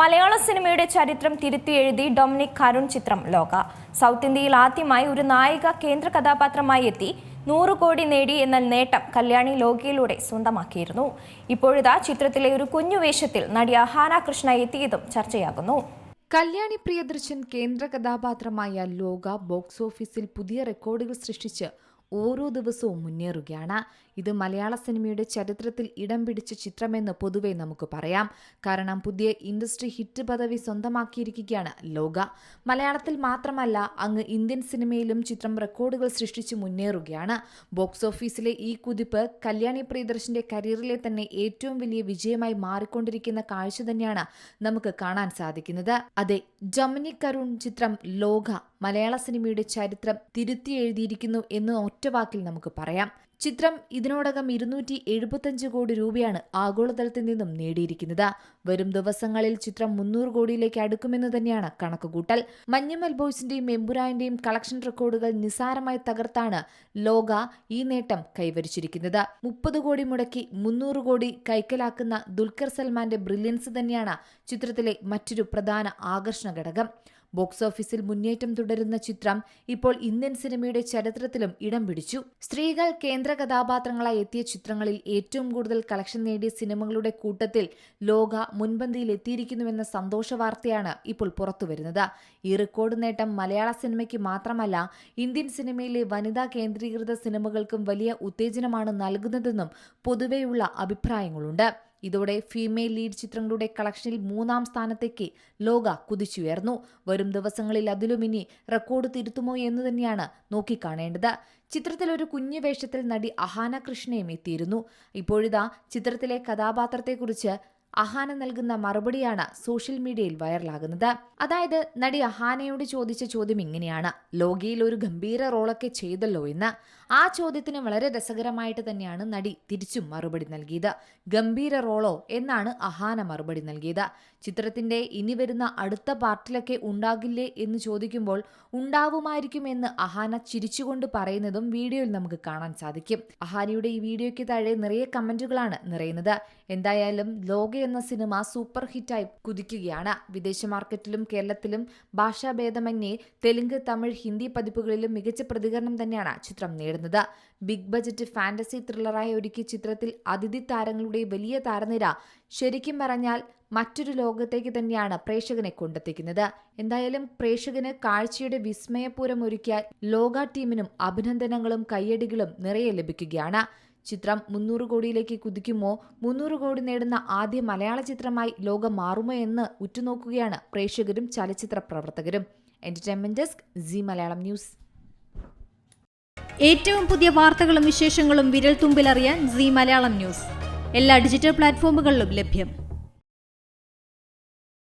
മലയാള സിനിമയുടെ ചരിത്രം തിരുത്തി എഴുതി ഡൊമിനിക് കരുൺ ചിത്രം ലോക. സൗത്ത് ഇന്ത്യയിൽ ആദ്യമായി ഒരു നായിക കേന്ദ്ര കഥാപാത്രമായി എത്തി. നൂറ് കോടി നേടി എന്ന നേട്ടം കല്യാണി ലോകയിലൂടെ സ്വന്തമാക്കിയിരുന്നു. ഇപ്പോഴിതാ ചിത്രത്തിലെ ഒരു കുഞ്ഞു വേഷത്തിൽ നടി അഹാന കൃഷ്ണ എത്തിയതും ചർച്ചയാകുന്നു. കല്യാണി പ്രിയദർശൻ കേന്ദ്ര കഥാപാത്രമായ ലോക ബോക്സ് ഓഫീസിൽ പുതിയ റെക്കോർഡുകൾ സൃഷ്ടിച്ച് ഓരോ ദിവസവും മുന്നേറുകയാണ്. ഇത് മലയാള സിനിമയുടെ ചരിത്രത്തിൽ ഇടം പിടിച്ച ചിത്രമെന്ന് പൊതുവെ നമുക്ക് പറയാം. കാരണം പുതിയ ഇൻഡസ്ട്രി ഹിറ്റ് പദവി സ്വന്തമാക്കിയിരിക്കുകയാണ് ലോക. മലയാളത്തിൽ മാത്രമല്ല അങ്ങ് ഇന്ത്യൻ സിനിമയിലും ചിത്രം റെക്കോർഡുകൾ സൃഷ്ടിച്ച് മുന്നേറുകയാണ്. ബോക്സ് ഓഫീസിലെ ഈ കുതിപ്പ് കല്യാണി പ്രിയദർശന്റെ കരിയറിലെ തന്നെ ഏറ്റവും വലിയ വിജയമായി മാറിക്കൊണ്ടിരിക്കുന്ന കാഴ്ച തന്നെയാണ് നമുക്ക് കാണാൻ സാധിക്കുന്നത്. അതെ ജമിനി കരുൺ ചിത്രം ലോക മലയാള സിനിമയുടെ ചരിത്രം തിരുത്തി എഴുതിയിരിക്കുന്നു എന്ന് ഒറ്റവാക്കിൽ നമുക്ക് പറയാം. ചിത്രം ഇതിനോടകം ഇരുന്നൂറ്റി എഴുപത്തഞ്ച് കോടി രൂപയാണ് ആഗോളതലത്തിൽ നിന്നും നേടിയിരിക്കുന്നത്. വരും ദിവസങ്ങളിൽ ചിത്രം മുന്നൂറ് കോടിയിലേക്ക് അടുക്കുമെന്ന് തന്നെയാണ് കണക്കുകൂട്ടൽ. മഞ്ഞുമൽ ബോയ്സിന്റെയും എമ്പുരാന്റെയും കളക്ഷൻ റെക്കോർഡുകൾ നിസാരമായി തകർത്താണ് ലോക ഈ നേട്ടം കൈവരിച്ചിരിക്കുന്നത്. മുപ്പത് കോടി മുടക്കി മുന്നൂറ് കോടി കൈക്കലാക്കുന്ന ദുൽഖർ സൽമാന്റെ ബ്രില്യൻസ് തന്നെയാണ് ചിത്രത്തിലെ മറ്റൊരു പ്രധാന ആകർഷണ ഘടകം. ബോക്സ് ഓഫീസിൽ മുന്നേറ്റം തുടരുന്ന ചിത്രം ഇപ്പോൾ ഇന്ത്യൻ സിനിമയുടെ ചരിത്രത്തിലും ഇടം പിടിച്ചു. സ്ത്രീകൾ കേന്ദ്ര കഥാപാത്രങ്ങളായി എത്തിയ ചിത്രങ്ങളിൽ ഏറ്റവും കൂടുതൽ കളക്ഷൻ നേടിയ സിനിമകളുടെ കൂട്ടത്തിൽ ലോക മുൻപന്തിയിൽ എത്തിയിരിക്കുന്നുവെന്ന സന്തോഷ വാർത്തയാണ് ഇപ്പോൾ പുറത്തുവരുന്നത്. ഈ റെക്കോർഡ് നേട്ടം മലയാള സിനിമയ്ക്ക് മാത്രമല്ല ഇന്ത്യൻ സിനിമയിലെ വനിതാ കേന്ദ്രീകൃത സിനിമകൾക്കും വലിയ ഉത്തേജനമാണ് നൽകുന്നതെന്നും പൊതുവെയുള്ള അഭിപ്രായങ്ങളുണ്ട്. ഇതോടെ ഫീമെയിൽ ലീഡ് ചിത്രങ്ങളുടെ കളക്ഷനിൽ മൂന്നാം സ്ഥാനത്തേക്ക് ലോക കുതിച്ചുയർന്നു. വരും ദിവസങ്ങളിൽ അതിലും ഇനി റെക്കോർഡ് തിരുത്തുമോ എന്ന് തന്നെയാണ് നോക്കിക്കാണേണ്ടത്. ചിത്രത്തിൽ ഒരു കുഞ്ഞു വേഷത്തിൽ നടി അഹാന കൃഷ്ണയും എത്തിയിരുന്നു. ഇപ്പോഴിതാ ചിത്രത്തിലെ കഥാപാത്രത്തെക്കുറിച്ച് അഹാന നൽകുന്ന മറുപടിയാണ് സോഷ്യൽ മീഡിയയിൽ വൈറലാകുന്നത്. അതായത് നടി അഹാനയോട് ചോദിച്ച ചോദ്യം ഇങ്ങനെയാണ്. ലോകയിൽ ഒരു ഗംഭീര റോളൊക്കെ ചെയ്തല്ലോ എന്ന്. ആ ചോദ്യത്തിന് വളരെ രസകരമായിട്ട് തന്നെയാണ് നടി തിരിച്ചും മറുപടി നൽകിയത്. ഗംഭീര റോളോ എന്നാണ് അഹാന മറുപടി നൽകിയത്. ചിത്രത്തിന്റെ ഇനി വരുന്ന അടുത്ത പാർട്ടിലൊക്കെ ഉണ്ടാകില്ലേ എന്ന് ചോദിക്കുമ്പോൾ ഉണ്ടാവുമായിരിക്കും എന്ന് അഹാന ചിരിച്ചുകൊണ്ട് പറയുന്നതും വീഡിയോയിൽ നമുക്ക് കാണാൻ സാധിക്കും. അഹാനയുടെ ഈ വീഡിയോയ്ക്ക് താഴെ നിറയെ കമന്റുകളാണ് നിറയുന്നത്. എന്തായാലും ലോക എന്ന സിനിമ സൂപ്പർ ഹിറ്റായി കുതിക്കുകയാണ്. വിദേശ മാർക്കറ്റിലും കേരളത്തിലും ഭാഷാഭേദമന്യേ തെലുങ്ക് തമിഴ് ഹിന്ദി പതിപ്പുകളിലും മികച്ച പ്രതികരണം തന്നെയാണ് ചിത്രം നേടുന്നത്. ബിഗ് ബജറ്റ് ഫാന്റസി ത്രില്ലറായി ഒരുക്കിയ ചിത്രത്തിൽ അതിഥി താരങ്ങളുടെ വലിയ താരനിര ശരിക്കും പറഞ്ഞാൽ മറ്റൊരു ലോകത്തേക്ക് തന്നെയാണ് പ്രേക്ഷകനെ കൊണ്ടെത്തിക്കുന്നത്. എന്തായാലും പ്രേക്ഷകന് കാഴ്ചയുടെ വിസ്മയപൂരം ഒരുക്കിയ ലോക ടീമിനും അഭിനന്ദനങ്ങളും കയ്യടികളും നിറയെ ലഭിക്കുകയാണ്. ചിത്രം മുന്നൂറ് കോടിയിലേക്ക് കുതിക്കുമോ? മുന്നൂറ് കോടി നേടുന്ന ആദ്യ മലയാള ചിത്രമായി ലോകം മാറുമോ എന്ന് ഉറ്റുനോക്കുകയാണ് പ്രേക്ഷകരും ചലച്ചിത്ര പ്രവർത്തകരും. Entertainment desk Zee Malayalam news. ഏറ്റവും പുതിയ വാർത്തകളും വിശേഷങ്ങളും വിരൽ തുമ്പിലറിയാൻ സി മലയാളം ന്യൂസ്. എല്ലാ ഡിജിറ്റൽ പ്ലാറ്റ്ഫോമുകളിലും ലഭ്യം.